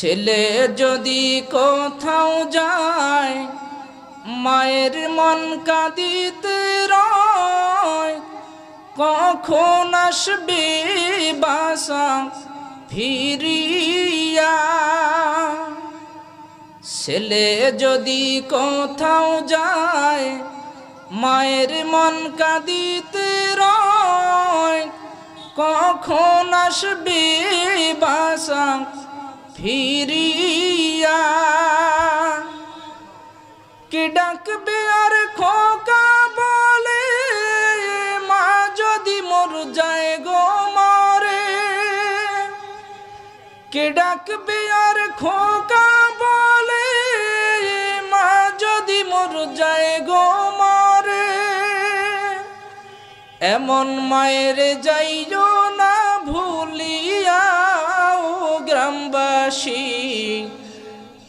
ছেলে যদি কোথাও যায়, মায়ের মন কাঁদিতে রয়। কখন আসবে বাসা ফিরিয়া? ছেলে যদি কোথাও যায়, মায়ের মন কাঁদিতে রয়। কখন আসবে বাসা ফিরিয়া, কে ডাকবে আর খোকা বলে? মা যদি মোর যায় গো মরে, কে ডাকবে আর খোকা বলে? মা যদি মোর যায় গো মরে, এমন মায়ের যাইও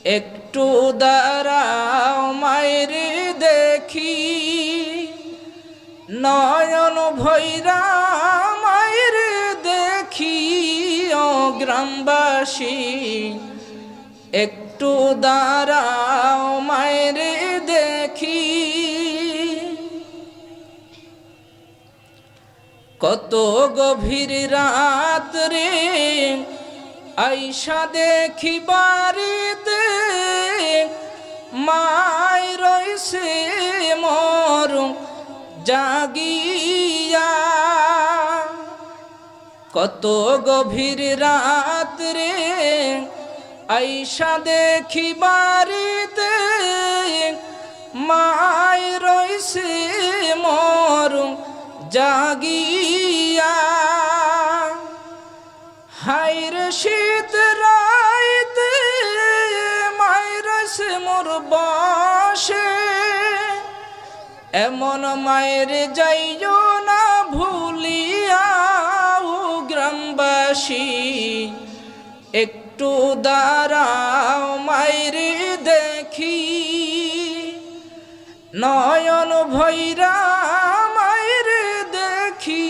একটু দাঁড়াও মায়ের দেখি। নয়ন ভৈরা মায়ের দেখি, ও গ্রামবাসী। একটু দাঁড়াও মায়ের দেখি। কত গভীর রাত রে আইসা দেখি বাড়িতে রইছে মর জাগিয়া। কত গভীর রাত রে আইসা দেখি বাড়িতে মাই রইছে মর জাগিয়া। হাইর শীত রাইতে মায়ের সে মোর বসে এমন মায়ের যাইও না ভুলিয়া গ্রামবাসী, একটু দাঁড়াও মায়ের দেখি। নয়ন ভৈরা মায়ের দেখি,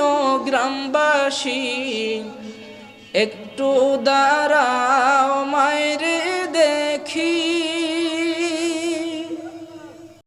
ও গ্রামবাসী, একটু দেখি